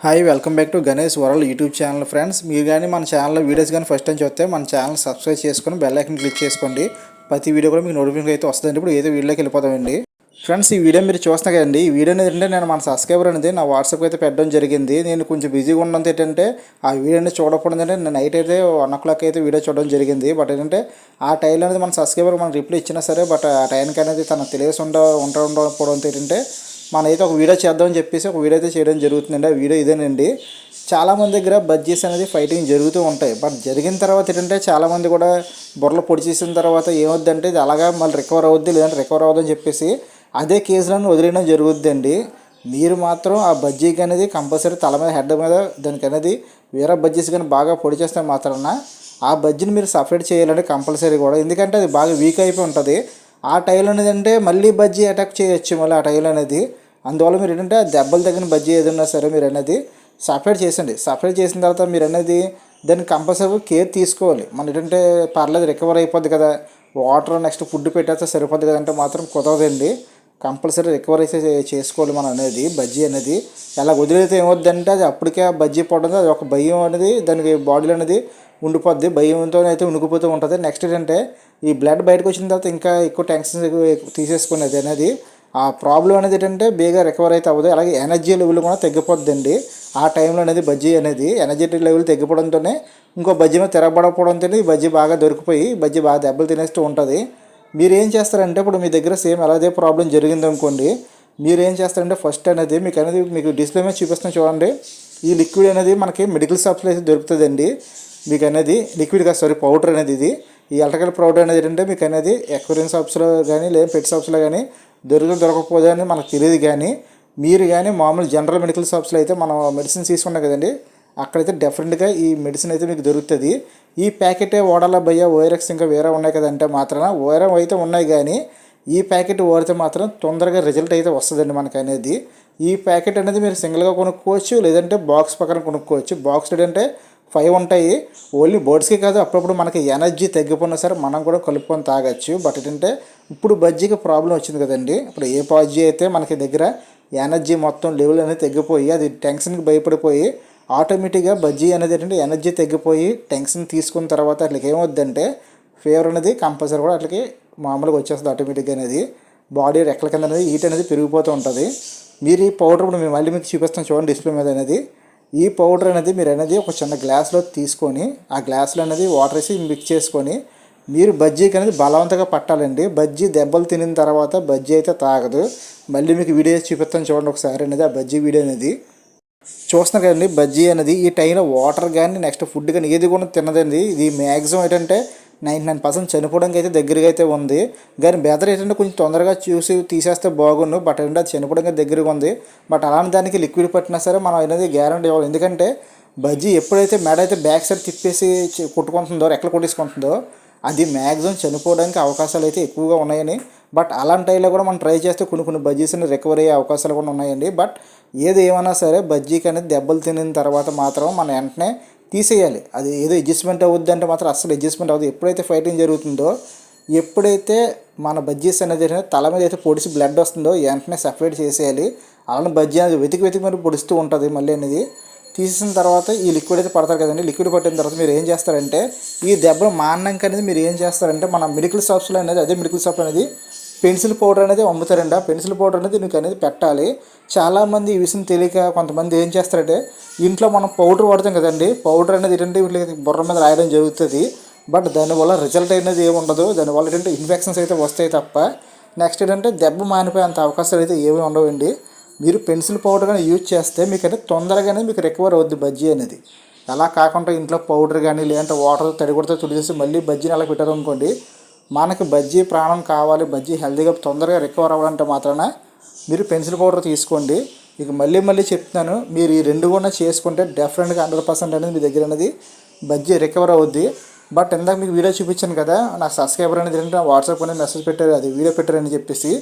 Hi welcome back to Ganesh world YouTube channel friends మీరు కానీ మన ఛానల్లో వీడియోస్ కానీ ఫస్ట్ టైం చూస్తే మన ఛానల్ సబ్స్క్రైబ్ చేసుకొని బెల్ ఐకన్ క్లిక్ చేసుకోండి. ప్రతి వీడియో కూడా మీకు నోటిఫికేషన్ అయితే వస్తుంది ఇప్పుడు ఏదో వీడియోకి వెళ్ళిపోతామండి. ఫ్రెండ్స్ ఈ వీడియో మీరు చూస్తున్నా కదండి ఈ వీడియో ఏంటంటే నేను మన సబ్స్క్రైబర్ అనేది నా వాట్సాప్ అయితే పెట్టడం జరిగింది. నేను కొంచెం బిజీగా ఉన్నంత ఏంటంటే ఆ వీడియో అనేది చూడకపోవడం నేను నైట్ అయితే వన్ ఓ క్లాక్ అయితే వీడియో చూడడం జరిగింది. బట్ ఏంటంటే ఆ టైం అనేది మన సబ్స్క్రైబర్ మనకు రిప్లై ఇచ్చినా సరే బట్ ఆ టైంకి అనేది తనకు తెలియసి ఉండ ఉండ ఉండకపోవడం ఏంటంటే మనైతే ఒక వీడియో చేద్దామని చెప్పేసి ఒక వీడియో అయితే చేయడం జరుగుతుందండి. ఆ వీడియో ఇదేనండి. చాలామంది దగ్గర బడ్జెస్ అనేది ఫైటింగ్ జరుగుతూ ఉంటాయి. బట్ జరిగిన తర్వాత ఏంటంటే చాలామంది కూడా బుర్రలు పొడి చేసిన తర్వాత ఏమొద్దంటే ఇది అలాగా మళ్ళీ రికవర్ అవుద్ది లేదంటే రికవర్ అవ్వదని చెప్పేసి అదే కేసులను వదిలేయడం జరుగుద్దండి. మీరు మాత్రం ఆ బజ్జీకి అనేది కంపల్సరీ తల మీద హెడ్ మీద దానికి అనేది వేరే బజ్జీస్ కానీ బాగా పొడి చేస్తే మాత్రాన ఆ బజ్జీని మీరు సపరేట్ చేయాలంటే కంపల్సరీ కూడా. ఎందుకంటే అది బాగా వీక్ అయిపోయి ఉంటుంది. ఆ టైల్ అనేది అంటే మళ్ళీ బజ్జీ అటాక్ చేయొచ్చు మళ్ళీ ఆ టైల్ అనేది. అందువల్ల మీరు ఏంటంటే ఆ దెబ్బలు తగిన బజ్జీ ఏదన్నా సరే మీరు అనేది సపరేట్ చేసండి సపరేట్ చేసిన తర్వాత మీరు అనేది దాన్ని కంపల్సరీ కేర్ తీసుకోవాలి. మన ఏంటంటే పర్లేదు రికవర్ అయిపోద్ది కదా. వాటర్ నెక్స్ట్ ఫుడ్ పెట్టేస్తే సరిపోద్ది కదంటే మాత్రం కుదరదండి. కంపల్సరీ రికవర్ అయితే చేసుకోవాలి మనం అనేది బజ్జీ అనేది. అలా వదిలేస్తే ఏమవుద్దంటే అది అప్పటికే ఆ బజ్జీ పడుతుంది అది ఒక భయం అనేది దానికి బాడీలో అనేది ఉండిపోద్ది భయంతో అయితే ఉనికిపోతూ ఉంటుంది. నెక్స్ట్ ఏంటంటే ఈ బ్లడ్ బయటకు వచ్చిన తర్వాత ఇంకా ఎక్కువ టెన్షన్ తీసేసుకునేది అనేది. ఆ ప్రాబ్లం అనేది ఏంటంటే బేగా రికవర్ అయితే అవ్వదు. అలాగే ఎనర్జీ లెవెల్ కూడా తగ్గిపోద్దండి. ఆ టైంలో అనేది బజ్జీ అనేది ఎనర్జెటిక్ లెవెల్ తగ్గిపోవడంతోనే ఇంకో బజ్జీ మీద తిరగబడకపోవడంతో ఈ బజ్జీ బాగా దొరికిపోయి బజ్జీ బాగా దెబ్బలు తినేస్తూ ఉంటుంది. మీరు ఏం చేస్తారంటే ఇప్పుడు మీ దగ్గర సేమ్ అలాగే ప్రాబ్లం జరిగింది అనుకోండి. మీరు ఏం చేస్తారంటే ఫస్ట్ అనేది మీకు అనేది మీకు డిస్ప్లే మీద చూపిస్తాను చూడండి. ఈ లిక్విడ్ అనేది మనకి మెడికల్ షాప్స్లో అయితే దొరుకుతుందండి. మీకు అనేది లిక్విడ్ కాదు సారీ పౌడర్ అనేది ఇది. ఈ ఎలక్ట్రికల్ పౌడర్ అనేది ఏంటంటే మీకు అనేది ఎక్వరియన్ షాప్స్లో కానీ లేదా పెట్ షాప్స్లో కానీ దొరుకుతుంది దొరకకపోదు అని మనకు తెలియదు కానీ మీరు కానీ మామూలు జనరల్ మెడికల్ షాప్స్లో అయితే మనం మెడిసిన్స్ తీసుకున్నాం కదండి అక్కడైతే డెఫినెట్గా ఈ మెడిసిన్ అయితే మీకు దొరుకుతుంది. ఈ ప్యాకెటే ఓడాల భయ్య ఓఆర్ఎక్స్ ఇంకా వేరే ఉన్నాయి కదంటే మాత్రాన ఓఆర్ఎం అయితే ఉన్నాయి కానీ ఈ ప్యాకెట్ వాడితే మాత్రం తొందరగా రిజల్ట్ అయితే వస్తుందండి మనకు అనేది ఈ ప్యాకెట్ అనేది మీరు సింగిల్గా కొనుక్కోవచ్చు లేదంటే బాక్స్ పక్కన కొనుక్కోవచ్చు. బాక్స్ ఏంటంటే ఫైవ్ ఉంటాయి. ఓన్లీ బర్డ్స్కి కాదు అప్పుడప్పుడు మనకి ఎనర్జీ తగ్గిపోయినా సరే మనం కూడా కలుపుకొని తాగొచ్చు. బట్ ఏంటంటే ఇప్పుడు బజ్జీకి ప్రాబ్లం వచ్చింది కదండి. ఇప్పుడు ఏ బజ్జీ అయితే మనకి దగ్గర ఎనర్జీ మొత్తం లెవెల్ అనేది తగ్గిపోయి అది టెన్షన్కి భయపడిపోయి ఆటోమేటిక్గా బజ్జీ అనేది ఏంటంటే ఎనర్జీ తగ్గిపోయి టెన్షన్ తీసుకున్న తర్వాత అట్లకి ఏమవుద్దంటే ఫీవర్ అనేది కంపల్సరీ కూడా అట్లకి మామూలుగా వచ్చేస్తుంది ఆటోమేటిక్గా అనేది. బాడీ రెక్కల కింద అనేది హీట్ అనేది పెరిగిపోతూ ఉంటుంది. మీరు ఈ పౌడర్ ఇప్పుడు మేము మళ్ళీ మీకు చూపిస్తాం చూడండి డిస్ప్లే మీద అనేది. ఈ పౌడర్ అనేది మీరు అనేది ఒక చిన్న గ్లాస్లో తీసుకొని ఆ గ్లాస్లో అనేది వాటర్ వేసి మిక్స్ చేసుకొని మీరు బజ్జీకి అనేది బలవంతంగా పట్టాలండి. బజ్జీ దెబ్బలు తినిన తర్వాత బజ్జీ అయితే తాగదు. మళ్ళీ మీకు వీడియో చూపిస్తాను చూడండి ఒకసారి అనేది ఆ బజ్జీ వీడియో అనేది. చూస్తున్నారు కదండి బజ్జీ అనేది ఈ టైంలో వాటర్ కానీ నెక్స్ట్ ఫుడ్ కానీ ఏది కూడా తినదండి. ఇది మ్యాక్సిమం ఏంటంటే నైంటీ నైన్ పర్సెంట్ చనిపోవడానికి అయితే దగ్గరగా అయితే ఉంది. కానీ బెదర్ ఏంటంటే కొంచెం తొందరగా చూసి తీసేస్తే బాగుండు. బట్ ఏంటంటే అది చనిపోవడానికి దగ్గరగా ఉంది. బట్ అలాంటి దానికి లిక్విడ్ పట్టినా సరే మనం అనేది గ్యారంటీ ఇవ్వాలి. ఎందుకంటే బజ్జీ ఎప్పుడైతే మెడ అయితే బ్యాక్ సైడ్ తిప్పేసి కొట్టుకుంటుందో రెక్కలు కొట్టేసుకుంటుందో అది మ్యాక్సిమం చనిపోవడానికి అవకాశాలు అయితే ఎక్కువగా ఉన్నాయని. బట్ అలాంటి టైంలో కూడా మనం ట్రై చేస్తే కొన్ని కొన్ని బజ్జీస్ రికవరీ అయ్యే అవకాశాలు కూడా ఉన్నాయండి. బట్ ఏది ఏమైనా సరే బజ్జీకి అనేది దెబ్బలు తినిన తర్వాత మాత్రం మనం వెంటనే తీసేయాలి. అది ఏదో అడ్జస్ట్మెంట్ అవుద్ది అంటే మాత్రం అస్సలు అడ్జస్ట్మెంట్ అవ్వదు. ఎప్పుడైతే ఫైటింగ్ జరుగుతుందో ఎప్పుడైతే మన బజ్జీస్ అనేది తల మీద అయితే పొడిచి బ్లడ్ వస్తుందో వెంటనే సపరేట్ చేసేయాలి. అలానే బజ్జీ అనేది వెతికి వెతికి మరి పొడుస్తూ ఉంటుంది మళ్ళీ అనేది. తీసేసిన తర్వాత ఈ లిక్విడ్ అయితే పడతారు కదండి. లిక్విడ్ పట్టిన తర్వాత మీరు ఏం చేస్తారంటే ఈ దెబ్బలు మానడానికి అనేది మీరు ఏం చేస్తారంటే మన మెడికల్ షాప్స్లో అనేది అదే మెడికల్ షాప్ అనేది పెన్సిల్ పౌడర్ అనేది అమ్ముతారండి. ఆ పెన్సిల్ పౌడర్ అనేది మీకు అనేది పెట్టాలి. చాలామంది ఈ విషయం తెలియక కొంతమంది ఏం చేస్తారంటే ఇంట్లో మనం పౌడర్ వాడతాం కదండి. పౌడర్ అనేది ఏంటంటే వీటికి బుర్ర మీద రాయడం జరుగుతుంది. బట్ దానివల్ల రిజల్ట్ అనేది ఏమి ఉండదు. దానివల్ల ఏంటంటే ఇన్ఫెక్షన్స్ అయితే వస్తాయి తప్ప. నెక్స్ట్ ఏంటంటే దెబ్బ మానిపోయే అంత అవకాశాలు అయితే ఏమీ ఉండవండి. మీరు పెన్సిల్ పౌడర్ కానీ యూజ్ చేస్తే మీకు అంటే తొందరగానే మీకు రికవర్ అవుద్ది బజ్జీ అనేది. అలా కాకుండా ఇంట్లో పౌడర్ కానీ లేదంటే వాటర్ తడి కొడితే తుడిచేసి మళ్ళీ బజ్జీని అలా పెట్టారు అనుకోండి మనకు బజ్జీ ప్రాణం కావాలి బజ్జీ హెల్తీగా తొందరగా రికవర్ అవ్వాలంటే మాత్రాన మీరు పెన్సిల్ పౌడర్ తీసుకోండి. మీకు మళ్ళీ మళ్ళీ చెప్తున్నాను మీరు ఈ రెండు కూడా చేసుకుంటే డెఫినెట్గా హండ్రెడ్ పర్సెంట్ అనేది మీ దగ్గర అనేది బజ్జీ రికవర్ అవుద్ది. బట్ ఇందాక మీకు వీడియో చూపించాను కదా నా సబ్స్క్రైబర్ అనేది ఏంటంటే వాట్సాప్ అనేది మెసేజ్ పెట్టారు అది వీడియో పెట్టారని చెప్పేసి.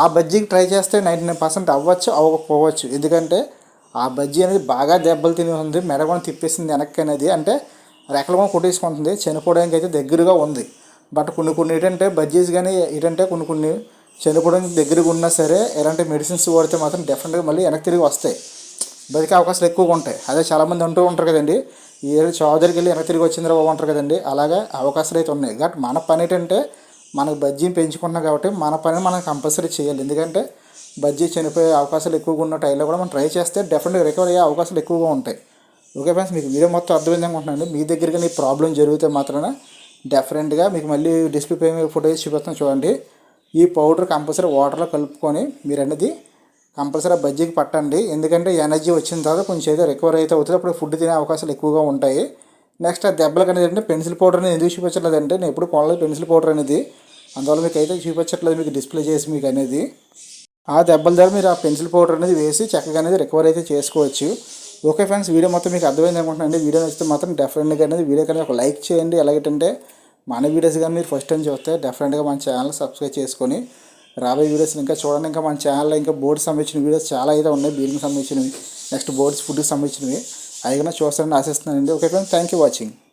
ఆ బజ్జీకి ట్రై చేస్తే నైంటీ నైన్ పర్సెంట్ అవ్వచ్చు అవ్వకపోవచ్చు. ఎందుకంటే ఆ బజ్జీ అనేది బాగా దెబ్బలు తిని ఉంది మెడ కూడా తిప్పేసింది వెనక్కి అనేది. అంటే రెక్కలు కూడా కొట్టేసుకుంటుంది చనిపోవడానికి అయితే దగ్గరగా ఉంది. బట్ కొన్ని కొన్ని ఏంటంటే బజ్జీస్ కానీ ఏంటంటే కొన్ని కొన్ని చనిపోవడానికి దగ్గరగా ఉన్నా సరే ఎలాంటి మెడిసిన్స్ వాడితే మాత్రం డెఫినెట్గా మళ్ళీ వెనక్కి తిరిగి వస్తాయి. బతికే అవకాశాలు ఎక్కువగా ఉంటాయి. అదే చాలామంది అంటూ ఉంటారు కదండి ఈ చౌదరికి వెళ్ళి వెనక్కి తిరిగి వచ్చిందిరా బాబు అంటారు కదండి. అలాగే అవకాశాలు అయితే ఉన్నాయి. బట్ మన పని ఏంటంటే మనకు బజ్జీని పెంచుకుంటున్నాం కాబట్టి మన పని మనం కంపల్సరీ చేయాలి. ఎందుకంటే బజ్జీ చనిపోయే అవకాశాలు ఎక్కువగా ఉన్న టైంలో కూడా మనం ట్రై చేస్తే డెఫినెట్గా రికవర్ అయ్యే అవకాశాలు ఎక్కువగా ఉంటాయి. ఓకే ఫ్రెండ్స్ మీకు వీడియో మొత్తం అర్థమైంది అనుకుంటున్నాను. మీ దగ్గరికి నీ ప్రాబ్లం జరిగితే మాత్రమే డిఫరెంట్గా మీకు మళ్ళీ డిస్ప్లే పే మీద ఫోటోస్ చూపిస్తాను చూడండి. ఈ పౌడర్ కంపల్సరీ వాటర్లో కలుపుకొని మీరు అనేది కంపల్సరీ బజ్జీకి పట్టండి. ఎందుకంటే ఎనర్జీ వచ్చిన తర్వాత కొంచెం ఏదో రికవర్ అయితే అవుతుంది. అప్పుడు ఫుడ్ తినే అవకాశాలు ఎక్కువగా ఉంటాయి. నెక్స్ట్ ఆ దెబ్బలకు అనేది అంటే పెన్సిల్ పౌడర్ అనేది ఎందుకు చూపించట్లేదు అంటే నేను ఎప్పుడు కొనలేదు పెన్సిల్ పౌడర్ అనేది. అందువల్ల మీకు అయితే చూపించట్లేదు మీకు డిస్ప్లే చేసి మీకు అనేది. ఆ దెబ్బల ద్వారా మీరు ఆ పెన్సిల్ పౌడర్ అనేది వేసి చక్కగా అనేది రికవర్ అయితే చేసుకోవచ్చు. ఓకే ఫ్రెండ్స్ వీడియో మొత్తం మీకు అర్థమైంది అనుకుంటున్నాను వీడియో నచ్చితే మాత్రం డెఫినెట్గా అనేది వీడియో కానీ ఒక లైక్ చేయండి. ఎలాగంటే మన వీడియోస్ కానీ మీరు ఫస్ట్ టైం చూస్తే డెఫినెట్గా మన ఛానల్ సబ్స్క్రైబ్ చేసుకొని రాబోయే వీడియోస్ ఇంకా చూడండి. ఇంకా మన ఛానల్లో ఇంకా బోర్డ్స్ సంబంధించిన వీడియోస్ చాలా అయితే ఉన్నాయి. బీరింగ్ సంబంధించినవి నెక్స్ట్ బోర్డ్స్ ఫుడ్కి సంబంధించినవి. అవి కూడా చూస్తారని ఆశిస్తున్నానండి. Okay friends thank you watching